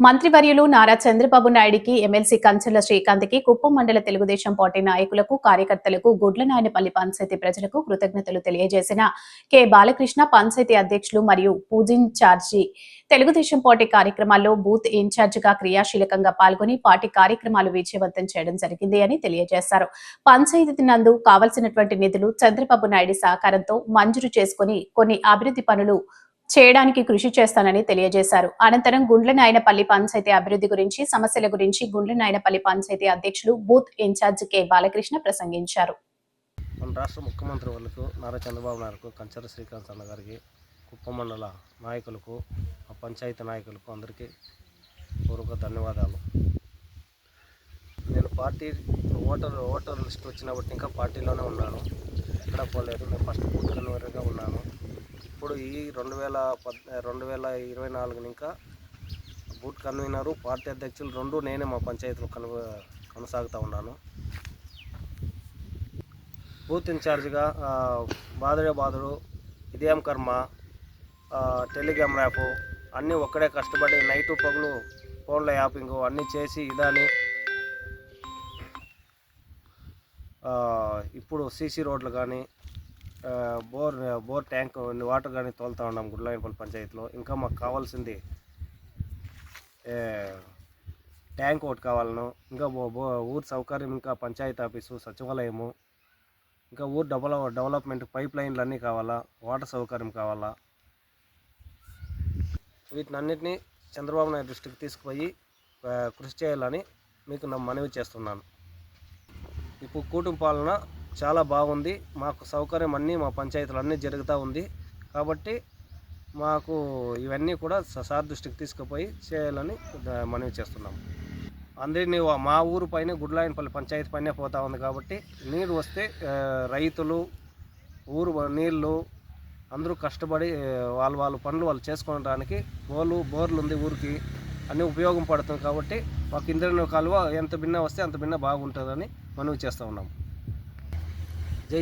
మంత్రివర్యులు నారా చంద్రబాబు నాయుడికి ఎమ్మెల్సీ కంచెల శ్రీకాంత్కి కుప్పం మండల తెలుగుదేశం పార్టీ నాయకులకు కార్యకర్తలకు గుడ్లనాయనపల్లి పంచాయతీ ప్రజలకు కృతజ్ఞతలు తెలియజేసిన కె. బాలకృష్ణ పంచాయతీ అధ్యక్షులు మరియు పూజించార్జి. తెలుగుదేశం పార్టీ కార్యక్రమాల్లో బూత్ ఇన్ఛార్జిగా క్రియాశీలకంగా పాల్గొని పార్టీ కార్యక్రమాలు విజయవంతం చేయడం జరిగింది అని తెలియజేశారు. పంచాయతీ నందు కావలసినటువంటి నిధులు చంద్రబాబు నాయుడు సహకారంతో మంజూరు చేసుకుని కొన్ని అభివృద్ధి పనులు చేయడానికి కృషి చేస్తానని తెలియజేశారు. అనంతరం గుండ్ల నాయనపల్లి పంచాయతీ అభివృద్ధి గురించి సమస్యల గురించి గుండ్ల నాయనపల్లి పంచాయతీ అధ్యక్షులు బూత్ ఇన్ఛార్జ్ కె. బాలకృష్ణ ప్రసంగించారు. మన రాష్ట్ర ముఖ్యమంత్రి వాళ్ళకు నారా చంద్రబాబు నాయుడుకు కంచర శ్రీకాంత్ అన్న గారికి నాయకులకు ఆ పంచాయతీ నాయకులకు అందరికీ పూర్వక ధన్యవాదాలు. నేను పార్టీ ఓటర్ ఓటర్ లిస్ట్ వచ్చినప్పటి ఇంకా పార్టీలోనే ఉన్నాను. ఎక్కడ పోలేదు. నేను ఫస్ట్ బూత్ కన్వీనర్గా ఉన్నాను. ఇప్పుడు ఈ రెండు వేల పద్ రెండు వేల ఇరవై నాలుగు ఇంకా బూత్ కన్వీనరు పార్టీ అధ్యక్షులు రెండు నేనే మా పంచాయతీలో కను కొనసాగుతూ ఉన్నాను. బూత్ ఇన్ఛార్జ్గా బాధుడే బాధుడు ఇదేం కర్మ టెలిగ్రామ్ ర్యాపు అన్నీ ఒక్కడే కష్టపడి నైటు పగులు ఫోన్ల యాపింగ్ అన్నీ చేసి ఇదని ఇప్పుడు సీసీ రోడ్లు కానీ బోర్ బోర్ ట్యాంక్ వాటర్ కానీ తోలుతా ఉన్నాం గుడ్లాయనపల్లి పంచాయతీలో. ఇంకా మాకు కావాల్సింది ట్యాంక్ ఒకటి కావాలను. ఇంకా బో- ఊరు సౌకర్యం ఇంకా పంచాయతీ ఆఫీసు సచివాలయము. ఇంకా ఊరు డెవలప్ డెవలప్మెంట్ పైప్ లైన్లు అన్నీ కావాలా వాటర్ సౌకర్యం కావాలా. వీటినన్నిటినీ చంద్రబాబు నాయుడు దృష్టికి తీసుకుపోయి కృషి చేయాలని మీకు నా మనవి చేస్తున్నాను. ఇప్పుడు కూటమి పాలన చాలా బాగుంది. మాకు సౌకర్యం అన్నీ మా పంచాయతీలు అన్నీ జరుగుతూ ఉంది. కాబట్టి మాకు ఇవన్నీ కూడా సార్ దృష్టికి తీసుకుపోయి చేయాలని మనవి చేస్తున్నాం. అందరినీ మా ఊరు పైన గుడ్లాయనపల్లి పంచాయతీ పైనే పోతా ఉంది కాబట్టి నీరు వస్తే రైతులు ఊరు నీళ్ళు అందరూ కష్టపడి వాళ్ళు వాళ్ళ పనులు వాళ్ళు చేసుకోవడానికి బోర్లు బోర్లు ఉంది ఊరికి. అన్నీ ఉపయోగం పడుతుంది కాబట్టి మాకు ఇంద్రని కాలువ ఎంత భిన్న వస్తే అంత భిన్న బాగుంటుందని మనవి చేస్తూ ఉన్నాం.